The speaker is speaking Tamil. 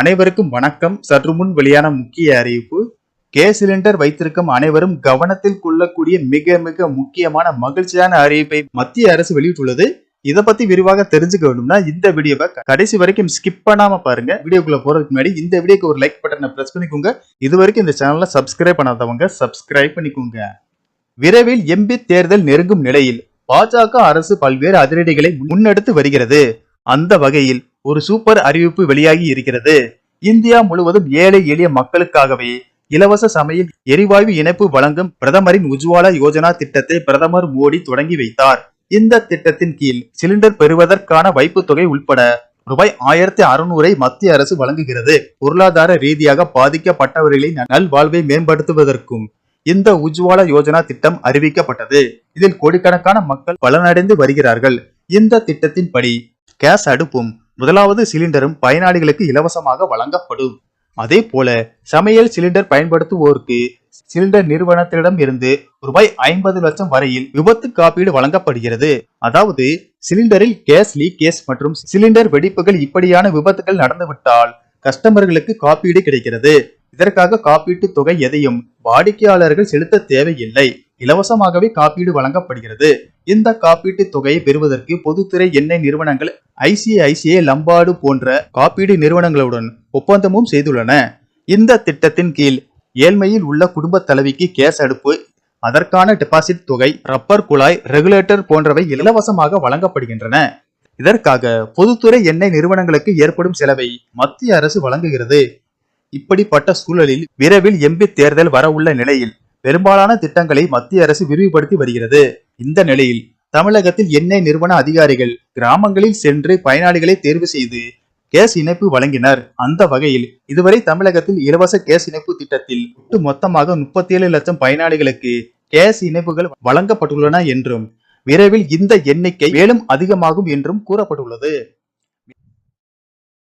அனைவருக்கும் வணக்கம். சற்று முன் வெளியான முக்கிய அறிவிப்பு. கேஸ் சிலிண்டர் வைத்திருக்கும் அனைவரும் கவனத்தில் கொள்ளக்கூடிய மிக மிக முக்கியமான மகிழ்ச்சியான அறிவிப்பை மத்திய அரசு வெளியிட்டுள்ளது. இதை பத்தி விரிவாக தெரிஞ்சுக்க வேணும்னா இந்த வீடியோவை கடைசி வரைக்கும் ஸ்கிப் பண்ணாம பாருங்க. வீடியோக்குள்ள போறதுக்கு முன்னாடி இந்த வீடியோக்கு ஒரு லைக் பட்டனை பிரஸ் பண்ணிக்கோங்க. இது வரைக்கும் இந்த சேனலை சப்ஸ்கிரைப் பண்ணாதவங்க சப்ஸ்கிரைப் பண்ணிக்கோங்க. விரைவில் எம்பி தேர்தல் நெருங்கும் நிலையில் பாஜக அரசு பல்வேறு அதிரடிகளை முன்னெடுத்து வருகிறது. அந்த வகையில் ஒரு சூப்பர் அறிவிப்பு வெளியாகி இருக்கிறது. இந்தியா முழுவதும் ஏழை எளிய மக்களுக்காகவே இலவச சமையல் எரிவாயு இணைப்பு வழங்கும் பிரதமரின் உஜ்வாலா யோஜனா திட்டத்தை பிரதமர் மோடி தொடங்கி வைத்தார். இந்த திட்டத்தின் கீழ் சிலிண்டர் பெறுவதற்கான வைப்பு தொகை உட்பட ரூபாய் ஆயிரத்தி அறுநூறை மத்திய அரசு வழங்குகிறது. பொருளாதார ரீதியாக பாதிக்கப்பட்டவர்களின் நல்வாழ்வை மேம்படுத்துவதற்கும் இந்த உஜ்வாலா யோஜனா திட்டம் அறிவிக்கப்பட்டது. இதில் கோடிக்கணக்கான மக்கள் பலனடைந்து வருகிறார்கள். இந்த திட்டத்தின்படி கேஸ் அடுப்பும் முதலாவது சிலிண்டரும் பயனாளிகளுக்கு இலவசமாக வழங்கப்படும். அதே போல சமையல் சிலிண்டர் பயன்படுத்துவோருக்கு சிலிண்டர் நிறுவனத்திடம் இருந்து ரூபாய் ஐம்பது லட்சம் வரையில் விபத்து காப்பீடு வழங்கப்படுகிறது. அதாவது சிலிண்டரில் கேஸ் லீக்கேஜ் மற்றும் சிலிண்டர் வெடிப்புகள் இப்படியான விபத்துகள் நடந்துவிட்டால் கஸ்டமர்களுக்கு காப்பீடு கிடைக்கிறது. இதற்காக காப்பீட்டு தொகை எதையும் வாடிக்கையாளர்கள் செலுத்த தேவையில்லை. இலவசமாகவே காப்பீடு வழங்கப்படுகிறது. இந்த காப்பீட்டு தொகையை பெறுவதற்கு பொதுத்துறை எண்ணெய் நிறுவனங்கள் ஐசிஐசிஐ லம்பாடு போன்ற காப்பீடு நிறுவனங்களுடன் ஒப்பந்தமும் செய்துள்ளன. இந்த திட்டத்தின் கீழ் ஏழ்மையில் உள்ள குடும்ப தலைவிக்கு கேஸ் அடுப்பு அதற்கான டெபாசிட் தொகை ரப்பர் குழாய் ரெகுலேட்டர் போன்றவை இலவசமாக வழங்கப்படுகின்றன. இதற்காக பொதுத்துறை எண்ணெய் நிறுவனங்களுக்கு ஏற்படும் செலவை மத்திய அரசு வழங்குகிறது. இப்படிப்பட்ட சூழலில் விரைவில் எம்பி தேர்தல் வரவுள்ள நிலையில் பெரும்பாலான திட்டங்களை மத்திய அரசு விரிவுபடுத்தி வருகிறது. இந்த நிலையில் தமிழகத்தில் எண்ணெய் நிறுவன அதிகாரிகள் கிராமங்களில் சென்று பயனாளிகளை தேர்வு செய்து கேஸ் இணைப்பு வழங்கினர். அந்த வகையில் இதுவரை தமிழகத்தில் இலவச கேஸ் இணைப்பு திட்டத்தில் ஒட்டு மொத்தமாக முப்பத்தி ஏழு லட்சம் பயனாளிகளுக்கு கேஸ் இணைப்புகள் வழங்கப்பட்டுள்ளன என்றும் விரைவில் இந்த எண்ணிக்கை மேலும் அதிகமாகும் என்றும் கூறப்பட்டுள்ளது.